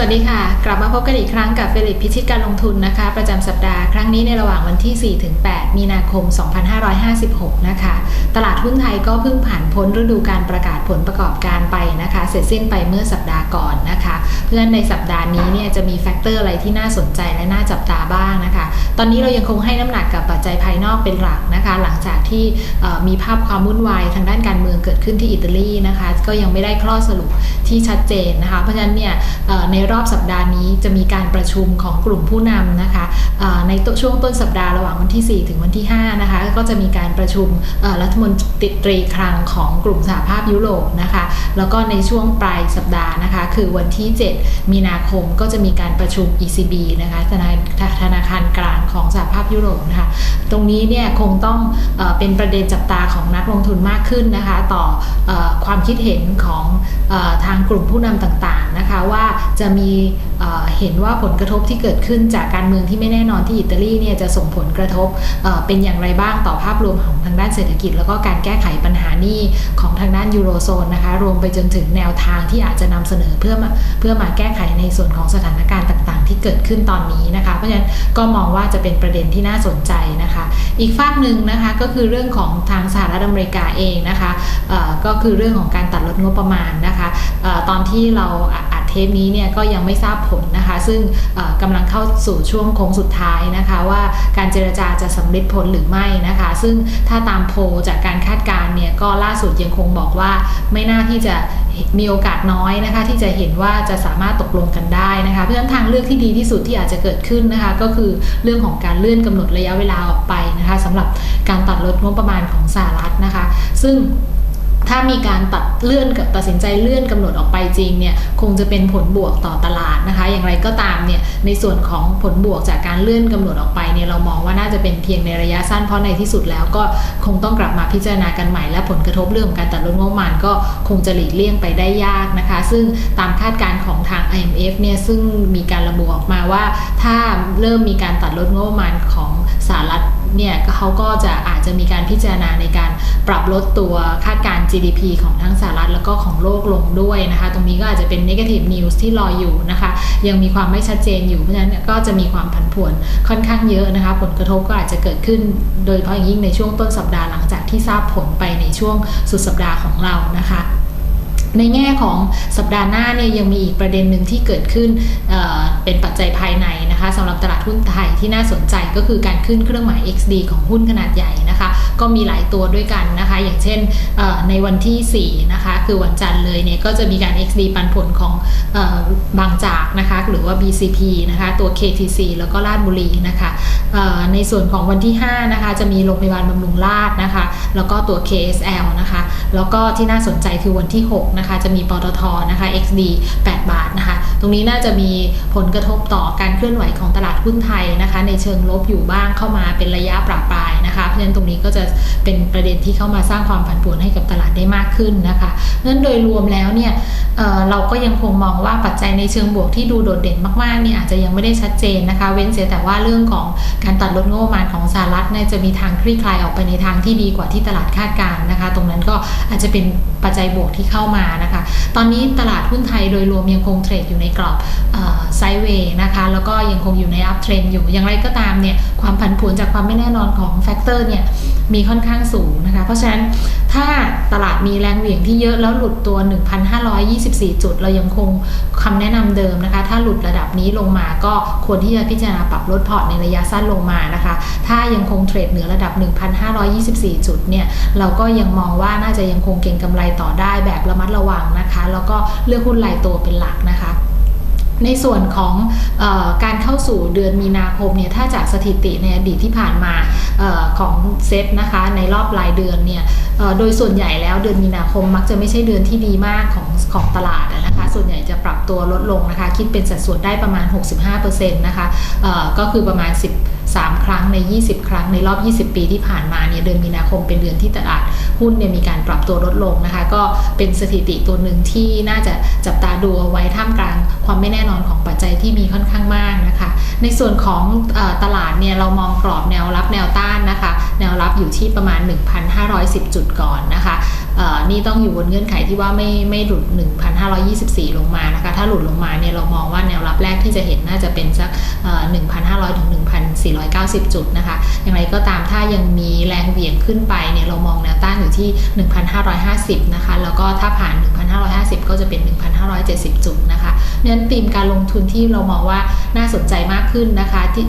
วัสดีค่ะ กลับมาพบกันอีกครั้งกับเฟลิปพิชิตการลงทุนนะคะ ประจำสัปดาห์ครั้งนี้ในระหว่างวันที่ 4 ถึง 8 มีนาคม 2556 นะคะ ตลาดหุ้นไทยก็เพิ่งผ่านพ้นฤดูการประกาศผลประกอบการไปนะคะ เสร็จสิ้นไปเมื่อสัปดาห์ก่อนนะคะ เพื่อนในสัปดาห์นี้เนี่ยจะมีแฟกเตอร์อะไรที่น่าสนใจและน่าจับตาบ้างนะคะ ตอนนี้เรายังคงให้น้ำหนักกับปัจจัยภายนอกเป็นหลักนะคะ หลังจากที่มีภาพความวุ่นวายทางด้านการเมืองเกิดขึ้นที่อิตาลีนะคะ ก็ยังไม่ได้ข้อสรุปที่ชัดเจนนะคะ เพราะฉะนั้นเนี่ยในรอบสัปดาห์นี้จะมีการประชุมของกลุ่มผู้นำนะคะในช่วงต้นสัปดาห์ระหว่างวันที่ 4 ถึงวันที่5นะคะก็จะมีการประชุมรัฐมนตรีคลังของกลุ่มสหภาพยุโรปนะคะ แล้วก็ในช่วงปลายสัปดาห์นะคะ คือวันที่ 7มีนาคมก็จะมีการประชุม ECB นะคะธนาธนาคารกลางของสหภาพยุโรปนะคะตรงนี้เนี่ยคงต้องเอเป็นประเด็นจับตาของนักลงทุนมากขึ้นนะคะ ต่ออความคิดเห็นของอทางกลุ่มผู้นำต่างๆนะคะว่าจะมี เห็นว่าผลกระทบที่เกิดขึ้นจากการเมืองที่ไม่แน่นอนที่อิตาลีเนี่ยจะส่งผลกระทบเป็นอย่างไรบ้างต่อภาพรวมของทางด้านเศรษฐกิจ แล้วก็การแก้ไขปัญหานี้ของทางด้านยูโรโซนนะคะรวมไปจนถึงแนวทางที่อาจจะนำเสนอเพื่อมาเพื่อมาแก้ไขในส่วนของสถานการณ์ต่างๆ ที่เกิดขึ้นตอนนี้นะคะ เพราะฉะนั้นก็มองว่าจะเป็นประเด็นที่น่าสนใจนะคะ อีกฝากหนึ่งนะคะก็คือเรื่องของทางสหรัฐอเมริกาเองนะคะก็คือเรื่องของการตัดลดงบประมาณนะคะออตอนที่เราอ เทปนี้เนี่ยก็ยังไม่ทราบผลนะคะ ซึ่งเอ่อกำลังเข้าสู่ช่วงโค้งสุดท้ายนะคะ ว่าการเจรจาจะสำเร็จผลหรือไม่นะคะ ซึ่งถ้าตามโพจากการคาดการณ์เนี่ยก็ล่าสุดยังคงบอกว่าไม่น่าที่จะมีโอกาสน้อยนะคะ ที่จะเห็นว่าจะสามารถตกลงกันได้นะคะเพราะฉะนั้นทางเลือกที่ดีที่สุดที่อาจจะเกิดขึ้นนะคะ ก็คือเรื่องของการเลื่อนกำหนดระยะเวลาออกไปนะคะสำหรับการตัดลดงบประมาณของสหรัฐนะคะ ซึ่ง ถ้ามีการตัดเลื่อนกับตัดสินใจเลื่อนกำหนดออกไปจริงเนี่ยคงจะเป็นผลบวกต่อตลาดนะคะ อย่างไรก็ตามเนี่ยในส่วนของผลบวกจากการเลื่อนกำหนดออกไปเนี่ยเรามองว่าน่าจะเป็นเพียงในระยะสั้นเพราะในที่สุดแล้วก็คงต้องกลับมาพิจารณากันใหม่และผลกระทบเรื่องของการตัดลดงบประมาณก็คงจะหลีกเลี่ยงไปได้ยากนะคะ ซึ่งตามคาดการณ์ของทาง IMF เนี่ยซึ่งมีการระบุออกมาว่า ถ้าเริ่มมีการตัดลดงบประมาณของสหรัฐ เนี่ยเขาก็จะอาจจะมีการพิจารณาในการปรับลดตัวคาดการ GDP ของทั้งสหรัฐแล้วก็ของโลกลงด้วยนะคะ ตรงนี้ก็อาจจะเป็น negative news ที่รออยู่นะคะ ยังมีความไม่ชัดเจนอยู่เพราะฉะนั้นก็จะมีความผันผวนค่อนข้างเยอะนะคะ ผลกระทบก็อาจจะเกิดขึ้น โดยเฉพาะอย่างยิ่งในช่วงต้นสัปดาห์หลังจากที่ทราบผลไปในช่วงสุดสัปดาห์ของเรานะคะ ในแง่ของสัปดาห์หน้าเนี่ยยังมีอีกประเด็นหนึ่งที่เกิดขึ้นเเป็นปัจจัยภายในนะคะสำหรับตลาดหุ้นไทยที่น่าสนใจก็คือการขึ้นเครื่องหมาย XD ของหุ้นขนาดใหญ่นะคะ ก็มีหลายตัวด้วยกันนะคะ อย่างเช่นในวันที่ 4 นะคะ คือวันจันทร์เลยเนี่ยก็จะมีการ XD ปันผลของอบางจากนะคะ หรือว่า BCP นะคะ ตัว KTC แล้วก็ลาดบุรีนะคะ ในส่วนของวันที่ 5 นะคะ จะมีโรงพยาบาลบำรุงราษฎร์นะคะ แล้วก็ตัว KSL นะคะ แล้วก็ที่น่าสนใจคือวันที่ 6 นะคะ จะมีปตทนะคะ XD 8 บาทนะคะ ตรงนี้น่าจะมีผลกระทบต่อการเคลื่อนไหวของตลาดหุ้นไทยนะคะ ในเชิงลบอยู่บ้างเข้ามาเป็นระยะปราปรายนะคะ เพราะฉะนั้นตรงนี้ก็จะเป็นประเด็นที่เข้ามาสร้างความผันผวนให้กับตลาดได้มากขึ้นนะคะเพราะฉะนั้นโดยรวมแล้วเนี่ยเเราก็ยังคงมองว่าปัจจัยในเชิงบวกที่ดูโดดเด่นมากๆนี่อาจจะยังไม่ได้ชัดเจนนะคะ เว้นเสียแต่ว่าเรื่องของการตัดลดงบประมาณของสหรัฐเนี่ยจะมีทางคลี่คลายออกไปในทางที่ดีกว่าที่ตลาดคาดการณ์นะคะ ตรงนั้นก็อาจจะเป็นปัจจัยบวกที่เข้ามานะคะ ตอนนี้ตลาดหุ้นไทยโดยรวมยังคงเทรดอยู่ในกรอบไซด์เวย์นะคะ แล้วก็ยังคงอยู่ในอัพเทรนอยู่ อย่างไรก็ตามเนี่ยความผันผวนจากความไม่แน่นอนของแฟกเตอร์เนี่ยมีค่อนข้างสูงนะคะ เพราะฉะนั้นถ้าตลาดมีแรงเหวี่ยงที่เยอะแล้วหลุดตัว 1,524 จุด เรายังคงคำแนะนำเดิมนะคะ ถ้าหลุดระดับนี้ลงมาก็ควรที่จะพิจารณาปรับลดพอร์ตในระยะสั้นลงมานะคะ ถ้ายังคงเทรดเหนือระดับ 1,524 จุดเนี่ย เราก็ยังมองว่าน่าจะยังคงเก็งกำไรต่อได้แบบระมัดระวังนะคะ แล้วก็เลือกหุ้นรายตัวเป็นหลักนะคะในส่วนของออการเข้าสู่เดือนมีนาคมเนี่ยถ้าจากสถิติในอดีตที่ผ่านมาออของเซตนะคะในรอบรายเดือนเนี่ยโดยส่วนใหญ่แล้วเดือนมีนาคมมักจะไม่ใช่เดือนที่ดีมากของของตลาดนะคะ ส่วนใหญ่จะปรับตัวลดลงนะคะ คิดเป็นสัดส่วนได้ประมาณ 65%นะคะเอ่อก็คือประมาณ 3 ครั้งใน 20 ครั้งในรอบ 20 ปีที่ผ่านมาเนี่ยเดือนมีนาคมเป็นเดือนที่ตลาดหุ้นเนี่ยมีการปรับตัวลดลงนะคะ ก็เป็นสถิติตัวหนึ่งที่น่าจะจับตาดูเอาไว้ท่ามกลางความไม่แน่นอนของปัจจัยที่มีค่อนข้างมากนะคะ ในส่วนของอตลาดเนี่ยเรามองกรอบแนวรับแนวต้านนะคะ แนวรับอยู่ที่ประมาณ 1,510 จุดก่อนนะคะนี่ต้องอยู่บนเงื่อนไขที่ว่าไม่ไม่หลุด 1,524 ลงมานะคะ ถ้าหลุดลงมาเนี่ยเรามองว่าแนวรับแรกที่จะเห็นน่าจะเป็นสักเอ่อ1,500ถึง 490 จุดนะคะ อย่างไรก็ตามถ้ายังมีแรงเหวี่ยงขึ้นไปเนี่ยเรามองแนวต้านอยู่ที่ 1,550 นะคะ แล้วก็ถ้าผ่าน 1,550 ก็จะเป็น 1,570 จุดนะคะเนั้นธีมการลงทุนที่เรามองว่าน่าสนใจมากขึ้นนะคะที่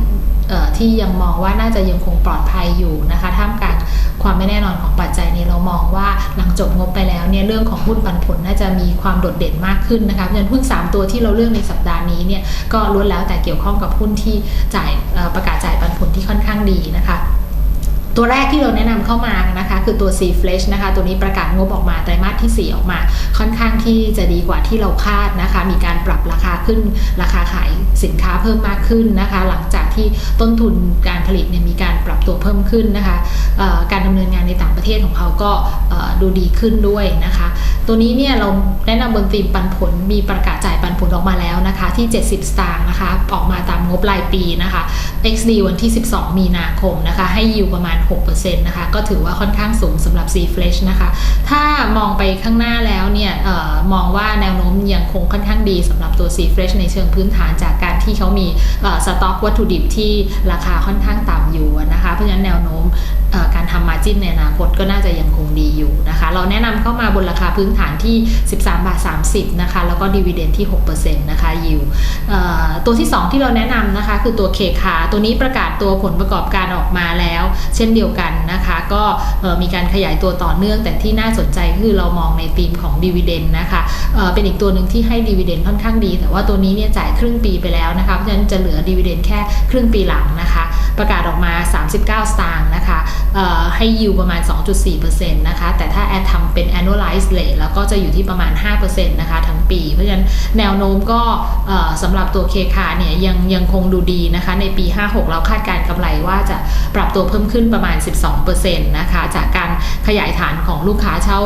ที่ยังมองว่าน่าจะยังคงปลอดภัยอยู่นะคะท่ามกลาง ความไม่แน่นอนของปัจจัยเนี่ยเรามองว่าหลังจบงบไปแล้วเนี่ยเรื่องของหุ้นปันผลน่าจะมีความโดดเด่นมากขึ้นนะคะเพราะฉะนั้นหุ้น 3 ตัวที่เราเลือกในสัปดาห์นี้เนี่ยก็ล้วนแล้วแต่เกี่ยวข้องกับหุ้นที่จ่ายประกาศจ่ายปันผลที่ค่อนข้างดีนะคะ ตัวแรกที่เราแนะนำเข้ามานะคะ คือตัว C Flash นะคะ ตัวนี้ประกาศงบออกมาไตรมาสที่ 4 ออกมา ค่อนข้างที่จะดีกว่าที่เราคาดนะคะ มีการปรับราคาขึ้นราคาขายสินค้าเพิ่มมากขึ้นนะคะ หลังจากที่ต้นทุนการผลิตเนี่ยมีการปรับตัวเพิ่มขึ้นนะคะการดำเนินงานในต่างประเทศของเขาก็ดูดีขึ้นด้วยนะคะ ตัวนี้เนี่ยเราแนะนำบนธีมปันผลมีประกาศจ่ายปันผลออกมาแล้วนะคะ ที่ 70 สตางค์นะคะ ออกมาตามงบรายปีนะคะ XD วันที่ 12 มีนาคมนะคะ ให้ยิวประมาณ 6%นะคะ ก็ถือว่าค่อนข้างสูงสำหรับ C Flash นะคะ ถ้ามองไปข้างหน้าแล้วเนี่ยออมองว่าแนวโน้มยังคงค่อนข้างดีสำหรับตัว C Fresh ในเชิงพื้นฐานจากการที่เขามีสต็อกวัตถุดิบที่ราคาค่อนข้างต่ำอยู่นะคะ เพราะฉะนั้นแนวโน้มการทำมาจิ้นในอนาคตก็น่าจะยังคงดีอยู่นะคะ เราแนะนำเข้ามาบนราคาพื้นฐานที่ 13 บาท 30 นะคะ แล้วก็ดีเวเดนที่ 6%นะคะยิวตัวที่ 2 ที่เราแนะนำนะคะคือตัวเคคาตัวนี้ประกาศตัวผลประกอบการออกมาแล้ว เช่นเดียวกันนะคะ ก็มีการขยายตัวต่อเนื่อง แต่ที่น่าสนใจคือเรามองในธีมของดีเวเดนนะคะเเป็นอีกตัวหนึ่งที่ให้ดีเวเดนค่อนข้างดี แต่ว่าตัวนี้เนี่ยจ่ายครึ่งปีไปแล้วนะคะเพราะฉะนั้นจะเหลือดีเวเดนแค่ครึ่งปีหลังนะคะ ประกาศออกมา 39 สตางค์นะคะให้ยิวประมาณ 2.4%นะคะ แต่ถ้าแอดทำเป็น annualized rate แล้วก็จะอยู่ที่ประมาณ 5%นะคะทั้งปี เพราะฉะนั้นแนวโน้มก็สำหรับตัวเคคาเนี่ยยังยังคงดูดีนะคะ ในปี 56 เราคาดการกำไรว่าจะปรับตัวเพิ่มขึ้นประมาณ 12%นะคะ จากการขยายฐานของลูกค้าเช่า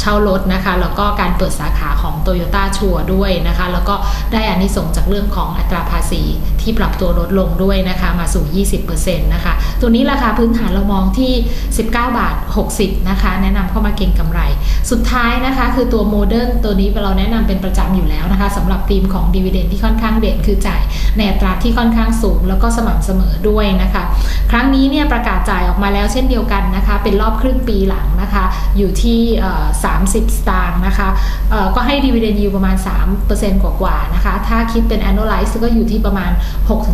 เช่ารถนะคะ แล้วก็การเปิดสาขาของ t o y ยต้าชัวด้วยนะคะ แล้วก็ได้อานิสงจากเรื่องของอัตราภาษีที่ปรับตัวลดลงด้วยนะคะ มาสู่ 20%นะคะ ตัวนี้ราคาพื้นฐานเรามองที่ 19 บาท 60 นะคะ แนะนำเข้ามาเก็งกำไร สุดท้ายนะคะคือตัวโมเดิร์นตัวนี้เราแนะนำเป็นประจำอยู่แล้วนะคะสำหรับธีมของดีเวเดนที่ค่อนข้างเด่นคือจ่ายในอัตราที่ค่อนข้างสูง แล้วก็สม่ำเสมอด้วยนะคะ ครั้งนี้เนี่ยประกาศจ่ายออกมาแล้วเช่นเดียวกันนะคะ เป็นรอบครึ่งปีหลังนะคะ อยู่ที่เอ่อ30 สตางค์นะคะก็ให้ดีเวเดนยิวประมาณ 3%กว่าๆนะคะ ถ้าคิดเป็น annualize ก็อยู่ที่ประมาณ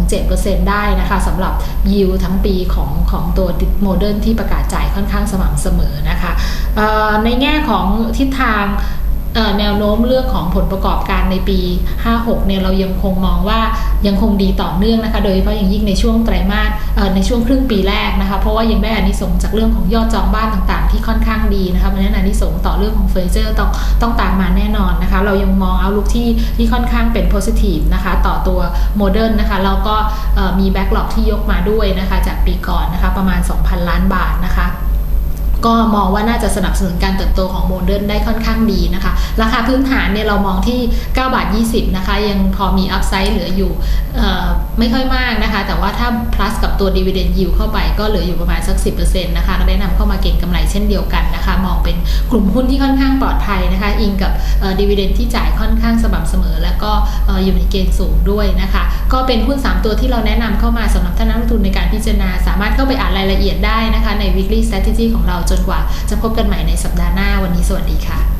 6-7%ได้นะคะสำหรับยิวทั้งปีของของตัวโมเดิร์นที่ประกาศจ่ายค่อนข้างสม่ำเสมอนะคะในแง่ของทิศทางแนวโน้มเรื่องของผลประกอบการในปี 56 เนี่ยเรายังคงมองว่ายังคงดีต่อเนื่องนะคะ โดยเฉพาะอย่างยิ่งในช่วงไตรมาสในช่วงครึ่งปีแรกนะคะ เพราะว่ายังได้อานิสงส์จากเรื่องของยอดจองบ้านต่างๆ ที่ค่อน ต่อเรื่องของเฟอร์นิเจอร์ต้องต้องตามมาแน่นอนนะคะ เรายังมองเอาลุกที่ที่ค่อนข้างเป็นโพซิทีฟนะคะ ต่อตัวโมเดิร์นนะคะแล้วก็มีแบ็กหลอกที่ยกมาด้วยนะคะ จากปีก่อนนะคะ ประมาณ 2,000 ล้านบาทนะคะ ก็มองว่าน่าจะสนับสนุนการเติบโตของโมเดิร์นได้ค่อนข้างดีนะคะ ราคาพื้นฐานเนี่ยเรามองที่ 9 บาท 20 นะคะ ยังพอมีอัพไซด์เหลืออยู่ไม่ค่อยมากนะคะ แต่ว่าถ้า plus กับตัว dividend yield เข้าไปก็เหลืออยู่ประมาณสัก 10%นะคะก็ได้นำเข้ามาเก็งกำไรเช่นเดียวกันนะคะ มองเป็นกลุ่มหุ้นที่ค่อนข้างปลอดภัยนะคะ อิงกับ dividend ที่จ่ายค่อนข้างสม่ำเสมอ แล้วก็อยู่ในเกณฑ์สูงด้วยนะคะ ก็เป็นหุ้น 3 ตัวที่เราแนะนำเข้ามาสำหรับท่านนักลงทุนในการพิจารณา สามารถเข้าไปอ่านรายละเอียดได้นะคะใน weekly strategy ของเราจนกว่าจะพบกันใหม่ในสัปดาห์หน้าวันนี้สวัสดีค่ะ